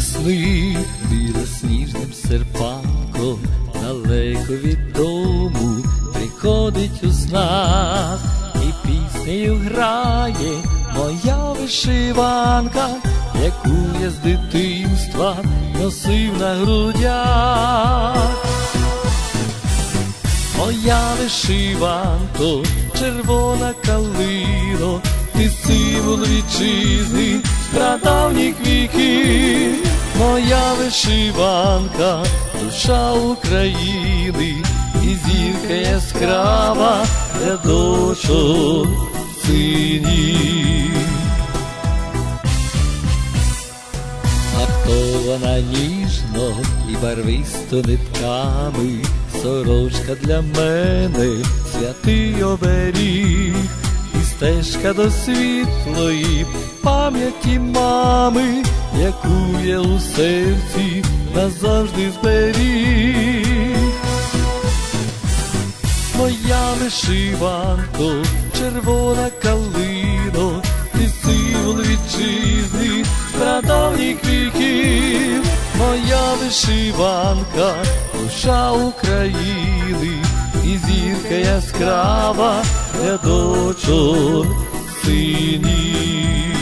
Весни білосніжним серпанком далеко від дому приходить у снах, і піснею грає моя вишиванка, яку я з дитинства носив на грудях. Моя вишиванко, червона калино, ти символ вітчизни прадавніх віків, моя вишиванка, душа України, і зірка яскрава для дочок синів. Наптована ніжно і барвисто нитками, сорочка для мене, святий оберіг, стежка до світлої пам'яті мами, яку я у серці назавжди зберіг. Моя вишиванко, червона калино, ти символ вітчизни прадавніх віків, моя вишиванка, душа України, і зірка яскрава для дочок синів.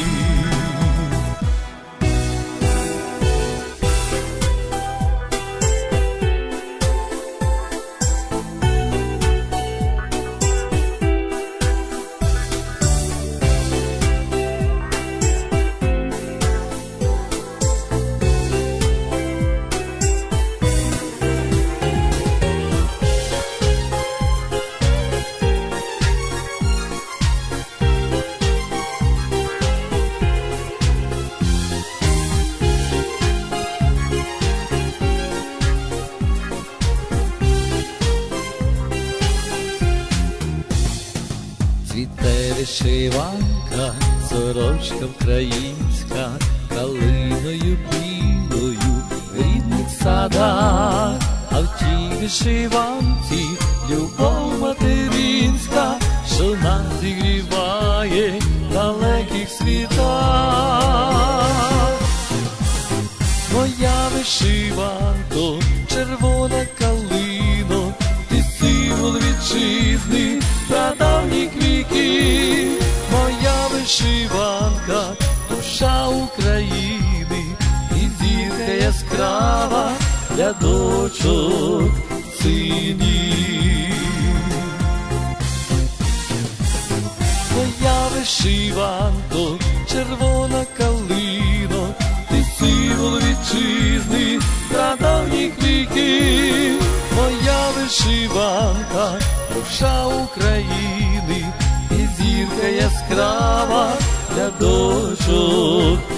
Вишиванка, сорочка українська, калиною білою в рідних садах, а в тій вишиванці любов материнська, що нас зігріває в далеких світах. Моя вишиванко, червона калино, ти символ вітчизни віків, моя вишиванка, душа України, і зірка яскрава для дочок синів. Моя вишиванко, червона калино, ти символ вітчизни прадавніх віків, моя вишиванка, душа України, і яскрава для дочок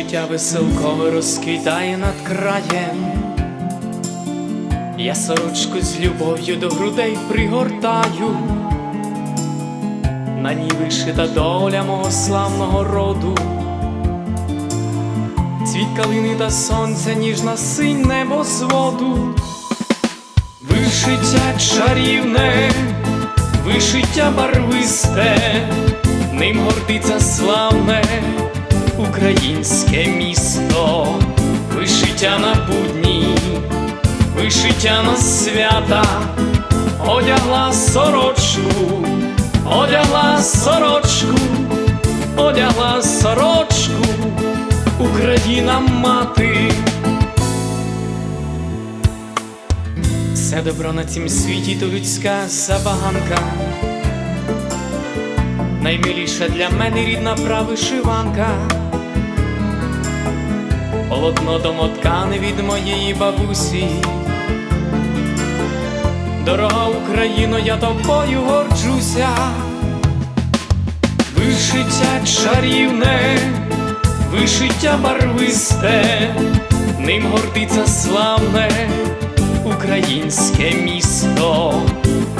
Вишиття веселкове розкидає над краєм. Я сорочку з любов'ю до грудей пригортаю. На ній вишита доля мого славного роду. Цвіт калини та сонця, ніжна синь небо зводу. Вишиття чарівне, вишиття барвисте, ним гордиться славне українське місто, вишиття на будні, вишиття на свята, одягла сорочку, одягла сорочку, одягла сорочку, Україна мати. Все добро на цім світі то людська забаганка. Наймиліша для мене рідна правишиванка. Полотно домоткане від моєї бабусі. Дорога Україно, я тобою горджуся. Вишиття чарівне, вишиття барвисте, ним гордиться славне українське місто,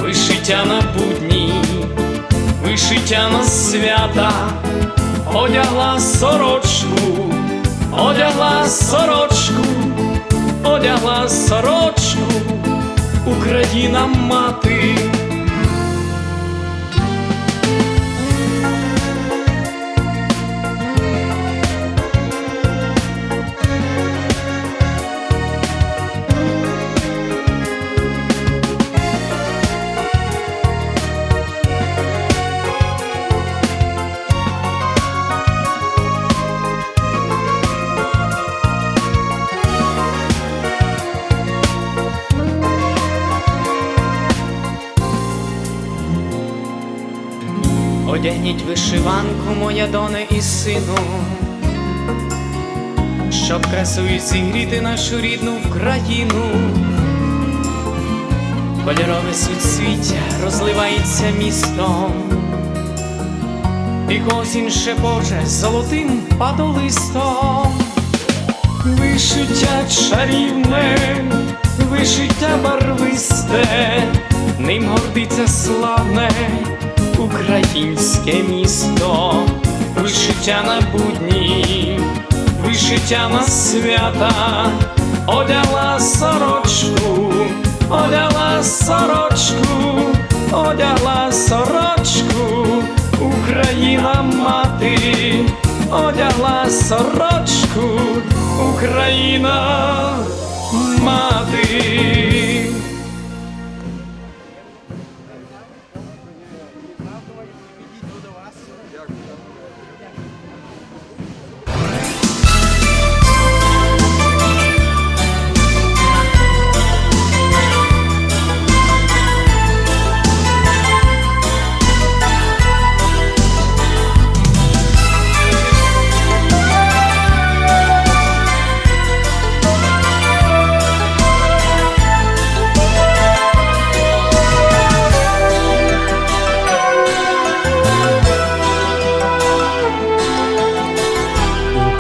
вишиття на будні, вишиття на свята, одягла сорочку, сорочку, одягла сорочку, Україна мати. Одягніть вишиванку, моя доне і сину, щоб красою зігріти нашу рідну Україну. Кольорове суцвіття розливається містом, і осінь шепоче золотим падолистом. Вишиття чарівне, вишиття барвисте, ним гордиться славне українське місто, вишиття на будні, вишиття на свята, одягла сорочку, одягла сорочку, одягла сорочку, Україна мати, одягла сорочку, Україна мати.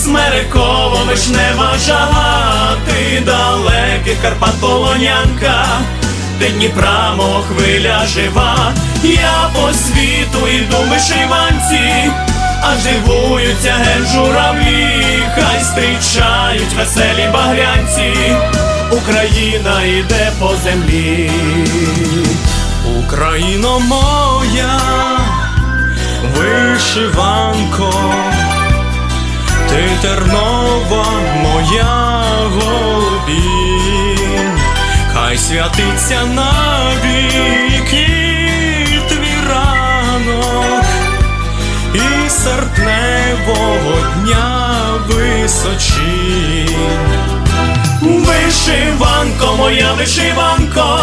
смереково вишнева жала, ти далеких Карпат полонянка, ти Дніпра, мого хвиля жива, я по світу йду вишиванці, а живуються ген журавлі, хай зустрічають веселі багрянці, Україна йде по землі, Україно моя вишиванко, ти тернова моя голубінь, хай святиться навіки твій ранок, і серпневого дня височінь. Вишиванко, моя вишиванко,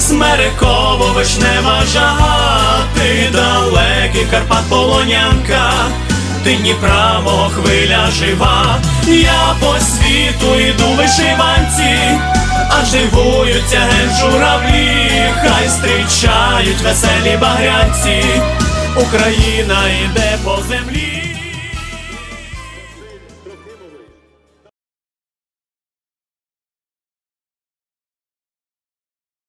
смереково вишнева жага, ти далекий Карпат полонянка, Дніпра, мого хвиля жива, я по світу йду вишиванці, а живуються ген журавлі, хай зустрічають веселі багрянці, Україна йде по землі.